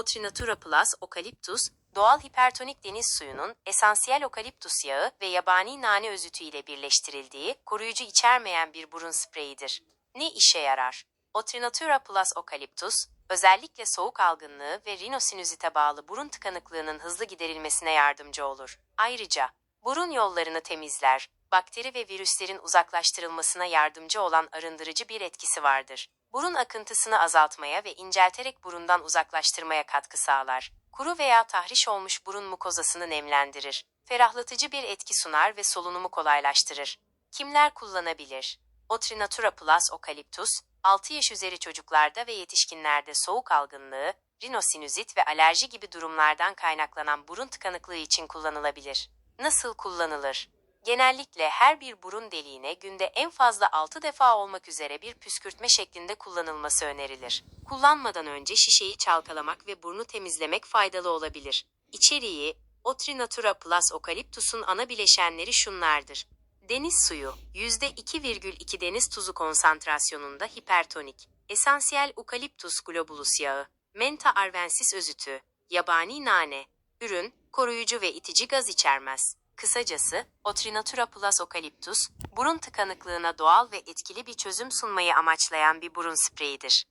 Otrinatura Plus Okaliptus, doğal hipertonik deniz suyunun esansiyel okaliptus yağı ve yabani nane özütü ile birleştirildiği, koruyucu içermeyen bir burun spreyidir. Ne işe yarar? Otrinatura Plus Okaliptus, özellikle soğuk algınlığı ve rinosinüzite bağlı burun tıkanıklığının hızlı giderilmesine yardımcı olur. Ayrıca, burun yollarını temizler, bakteri ve virüslerin uzaklaştırılmasına yardımcı olan arındırıcı bir etkisi vardır. Burun akıntısını azaltmaya ve incelterek burundan uzaklaştırmaya katkı sağlar. Kuru veya tahriş olmuş burun mukozasını nemlendirir. Ferahlatıcı bir etki sunar ve solunumu kolaylaştırır. Kimler kullanabilir? Otrinatura Plus Okaliptus, 6 yaş üzeri çocuklarda ve yetişkinlerde soğuk algınlığı, rinosinüzit ve alerji gibi durumlardan kaynaklanan burun tıkanıklığı için kullanılabilir. Nasıl kullanılır? Genellikle her bir burun deliğine günde en fazla 6 defa olmak üzere bir püskürtme şeklinde kullanılması önerilir. Kullanmadan önce şişeyi çalkalamak ve burnu temizlemek faydalı olabilir. İçeriği, Otrinatura Plus Okaliptus'un ana bileşenleri şunlardır. Deniz suyu, %2,2 deniz tuzu konsantrasyonunda hipertonik, esansiyel Eucalyptus globulus yağı, Menta arvensis özütü, yabani nane, ürün, koruyucu ve itici gaz içermez. Kısacası, Otrinatura Plus Okaliptus, burun tıkanıklığına doğal ve etkili bir çözüm sunmayı amaçlayan bir burun spreyidir.